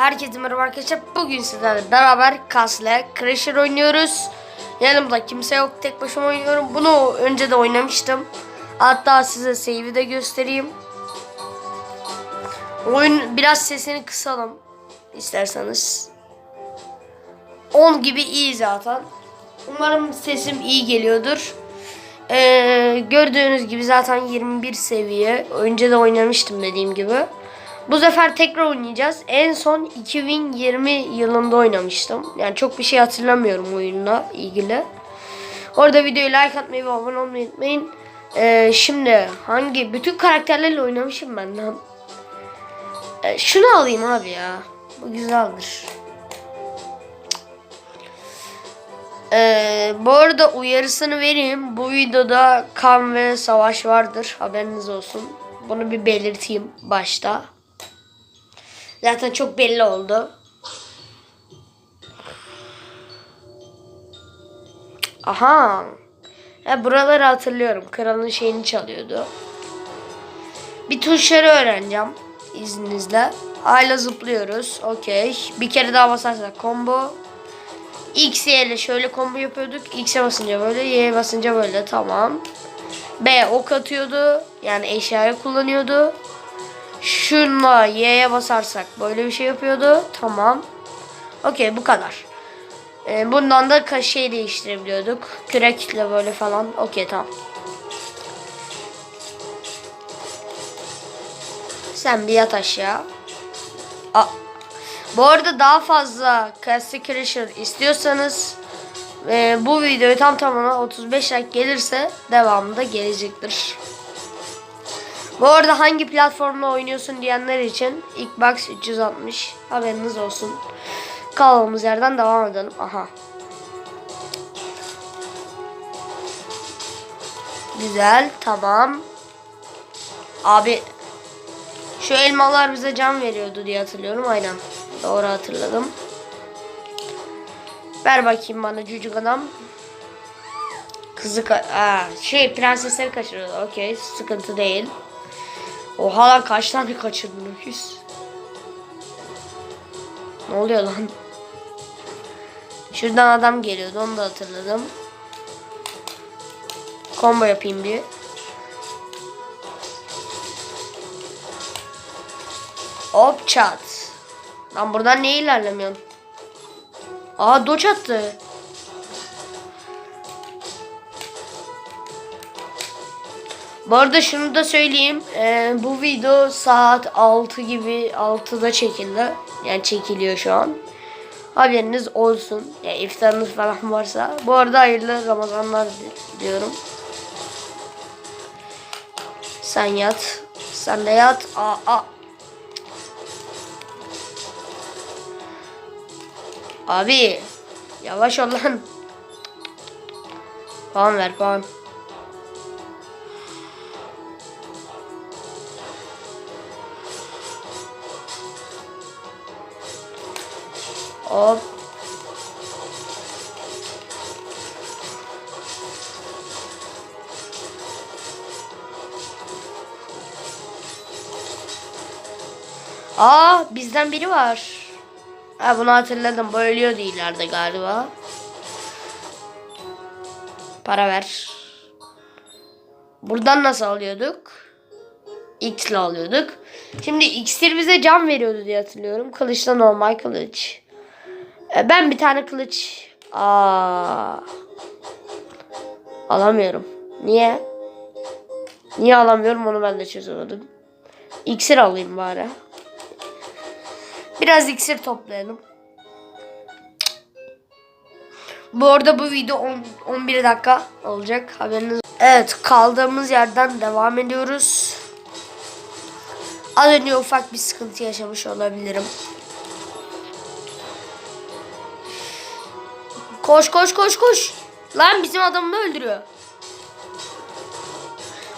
Herkese merhaba arkadaşlar. Bugün sizlerle beraber Kasle Crasher oynuyoruz. Yanımda kimse yok. Tek başıma oynuyorum. Bunu önce de oynamıştım. Hatta size save'i de göstereyim. Oyun biraz sesini kısalım isterseniz. 10 gibi iyi zaten. Umarım sesim iyi geliyordur. Ee, gördüğünüz gibi zaten 21 seviye. Önce de oynamıştım dediğim gibi. Bu sefer tekrar oynayacağız. En son 2020 yılında oynamıştım. Yani çok bir şey hatırlamıyorum oyunla ilgili. Orada videoyu like atmayı ve abone olmayı unutmayın. Ee, şimdi hangi bütün karakterlerle oynamışım ben lan. Ee, şunu alayım abi ya. Bu güzeldir. Ee, bu arada uyarısını vereyim. Bu videoda kan ve savaş vardır. Haberiniz olsun. Bunu bir belirteyim başta. Zaten çok belli oldu. Aha. Ya buraları hatırlıyorum. Kralın şeyini çalıyordu. Bir tuşları öğreneceğim izninizle. Ayla zıplıyoruz. Okey. Bir kere daha basarsak combo. X, ile şöyle combo yapıyorduk. X'e basınca böyle, Y'ye basınca böyle. Tamam. B ok atıyordu. Yani eşyayı kullanıyordu. Şunla Y'ye basarsak böyle bir şey yapıyordu. Tamam. Okey bu kadar. Ee, bundan da şey değiştirebiliyorduk. Kürekle böyle falan. Okey tamam. Sen bir yat aşağı. Aa, bu arada daha fazla Castle Crasher istiyorsanız e, bu videoyu tam tamına 35 like gelirse devamı da gelecektir. Bu arada hangi platformda oynuyorsun diyenler için Xbox 360 haberiniz olsun. Kaldığımız yerden devam edelim. Aha. Güzel, tamam. Abi şu elmalar bize can veriyordu diye hatırlıyorum. Aynen. Doğru hatırladım. Ver bakayım bana cücük adam. Kızı ka Aa, şey prensesleri kaçırıyordu. Okey sıkıntı değil. Oha lan kaç tane kaçırdın öküz? Ne oluyor lan? Şuradan adam geliyordu onu da hatırladım. Combo yapayım bir. Hop çat. Lan buradan niye ilerlemiyorsun? Aa doç attı. Bu arada şunu da söyleyeyim. Ee, bu video saat 6 gibi 6'da çekildi. Yani çekiliyor şu an. Haberiniz olsun. Ya iftarınız falan varsa. Bu arada hayırlı Ramazanlar diyorum. Sen yat. Sen de yat. Aa, aa. Abi. Yavaş ol lan. Puan ver puan. Hop. Aa bizden biri var. Ha bunu hatırladım. Bu ölüyordu ileride galiba. Para ver. Buradan nasıl alıyorduk? X ile alıyorduk. Şimdi iksir bize can veriyordu diye hatırlıyorum. Kılıçta normal kılıç. E, ben bir tane kılıç Aa, alamıyorum. Niye? Niye alamıyorum onu ben de çözemedim. İksir alayım bari. Biraz iksir toplayalım. Bu arada bu video 10, 11 dakika olacak haberiniz. Evet kaldığımız yerden devam ediyoruz. Az önce ufak bir sıkıntı yaşamış olabilirim. Koş koş koş koş. Lan bizim adamını öldürüyor.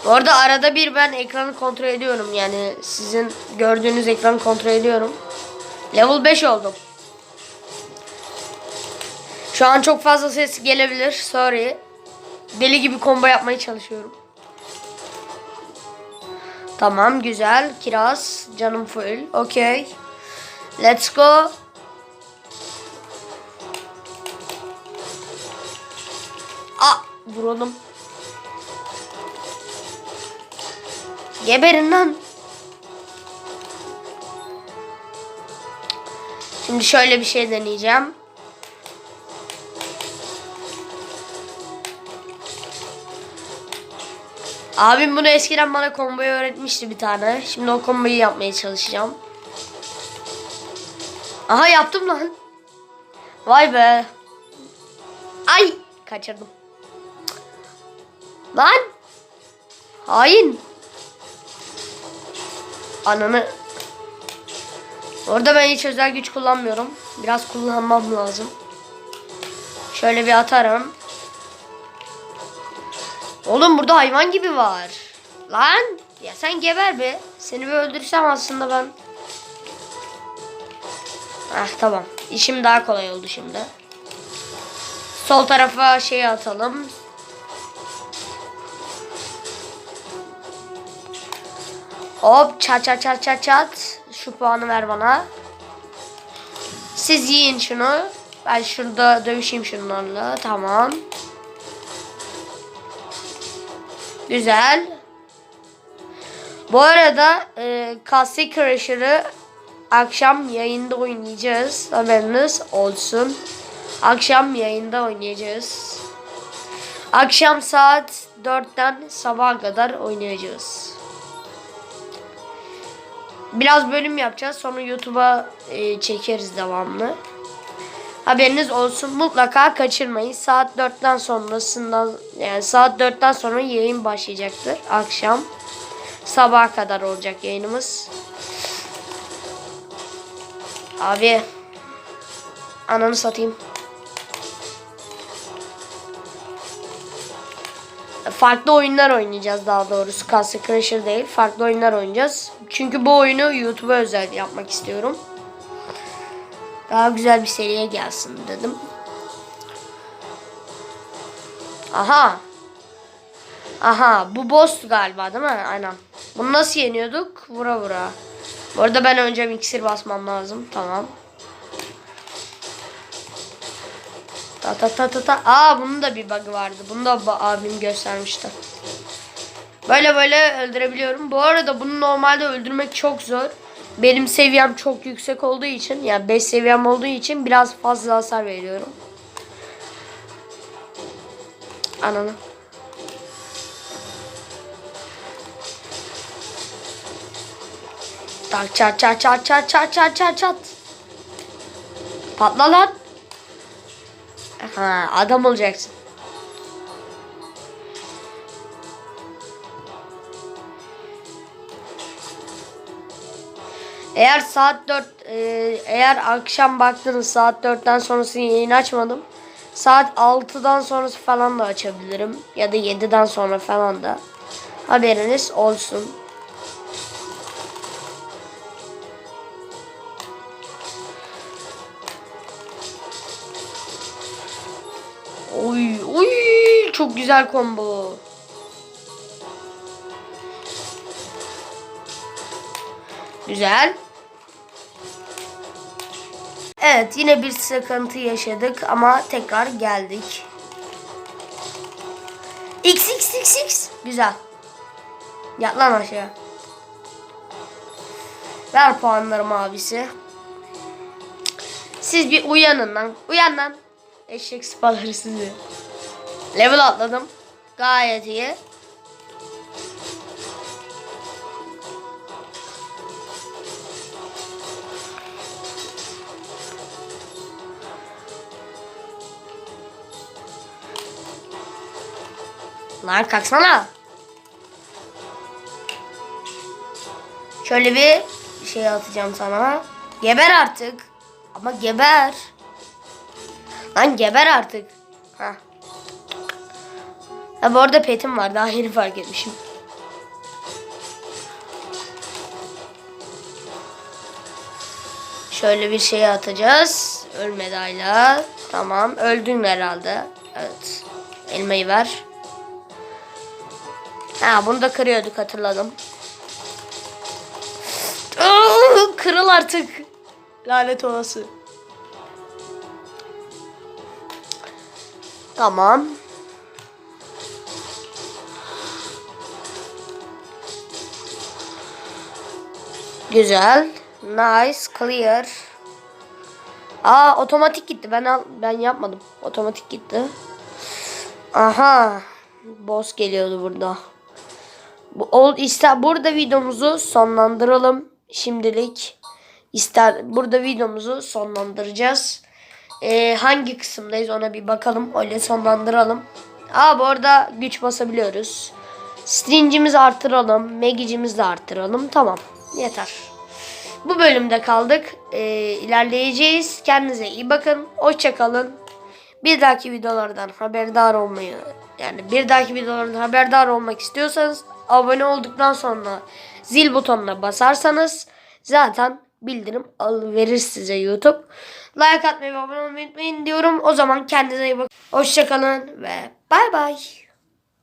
Bu arada arada bir ben ekranı kontrol ediyorum. Yani sizin gördüğünüz ekranı kontrol ediyorum. Level 5 oldum. Şu an çok fazla ses gelebilir. Sorry. Deli gibi combo yapmaya çalışıyorum. Tamam güzel. Kiraz. Canım full. Okey. Let's go. Vuralım. Geberin lan. Şimdi şöyle bir şey deneyeceğim. Abim bunu eskiden bana komboyu öğretmişti bir tane. Şimdi o komboyu yapmaya çalışacağım. Aha yaptım lan. Vay be. Ay kaçırdım. Lan. Hain. Ananı. Orada ben hiç özel güç kullanmıyorum. Biraz kullanmam lazım. Şöyle bir atarım. Oğlum burada hayvan gibi var. Lan. Ya sen geber be. Seni bir öldürsem aslında ben. Ah tamam. İşim daha kolay oldu şimdi. Sol tarafa şey atalım. Hop çat çat çat çat çat. Şu puanı ver bana. Siz yiyin şunu. Ben şurada dövüşeyim şunlarla. Tamam. Güzel. Bu arada e, Castle Crasher'ı akşam yayında oynayacağız. Haberiniz olsun. Akşam yayında oynayacağız. Akşam saat 4'ten sabaha kadar oynayacağız. Biraz bölüm yapacağız. Sonra YouTube'a e, çekeriz devamlı. Haberiniz olsun. Mutlaka kaçırmayın. Saat 4'ten sonrasından yani saat 4'ten sonra yayın başlayacaktır. Akşam sabaha kadar olacak yayınımız. Abi ananı satayım. Farklı oyunlar oynayacağız daha doğrusu. Castle Crasher değil. Farklı oyunlar oynayacağız. Çünkü bu oyunu YouTube'a özel yapmak istiyorum. Daha güzel bir seriye gelsin dedim. Aha. Aha bu boss galiba değil mi? Aynen. Bunu nasıl yeniyorduk? Vura vura. Bu arada ben önce iksir basmam lazım. Tamam. Ta ta ta ta ta. Aa bunun da bir bug'ı vardı. Bunu da abim göstermişti. Böyle böyle öldürebiliyorum. Bu arada bunu normalde öldürmek çok zor. Benim seviyem çok yüksek olduğu için yani 5 seviyem olduğu için biraz fazla hasar veriyorum. Ananı. Tak çat çat çat çat çat çat çat çat. Patla lan. Ha, adam olacaksın. Eğer saat 4 e, eğer akşam baktınız saat 4'ten sonrası yayın açmadım. Saat 6'dan sonrası falan da açabilirim. Ya da 7'den sonra falan da. Haberiniz olsun. Çok güzel combo. Güzel. Evet yine bir sıkıntı yaşadık ama tekrar geldik. X X X X. Güzel. Yat lan aşağı. Ver puanlarımı abisi. Siz bir uyanın lan. Uyan lan. Eşek sıpaları sizi. Level atladım. Gayet iyi. Lan kalksana. Şöyle bir şey atacağım sana. Geber artık. Ama geber. Lan geber artık. Ha. Ha bu arada petim var. Daha yeni fark etmişim. Şöyle bir şey atacağız. Ölmedi hala. Tamam. Öldün herhalde. Evet. Elmayı ver. Ha bunu da kırıyorduk hatırladım. Aa, kırıl artık. Lanet olası. Tamam. Güzel. Nice. Clear. Aa otomatik gitti. Ben al ben yapmadım. Otomatik gitti. Aha. Boss geliyordu burada. Bu ol ister burada videomuzu sonlandıralım şimdilik. İster burada videomuzu sonlandıracağız. Ee, hangi kısımdayız ona bir bakalım. Öyle sonlandıralım. Aa bu arada güç basabiliyoruz. Stringimizi artıralım. Magicimizi de artıralım. Tamam. Yeter. Bu bölümde kaldık. Ee, ilerleyeceğiz. Kendinize iyi bakın. Hoşçakalın. Bir dahaki videolardan haberdar olmayı yani bir dahaki videolardan haberdar olmak istiyorsanız abone olduktan sonra zil butonuna basarsanız zaten bildirim verir size YouTube. Like atmayı ve abone olmayı unutmayın diyorum. O zaman kendinize iyi bakın. Hoşçakalın ve bay bay.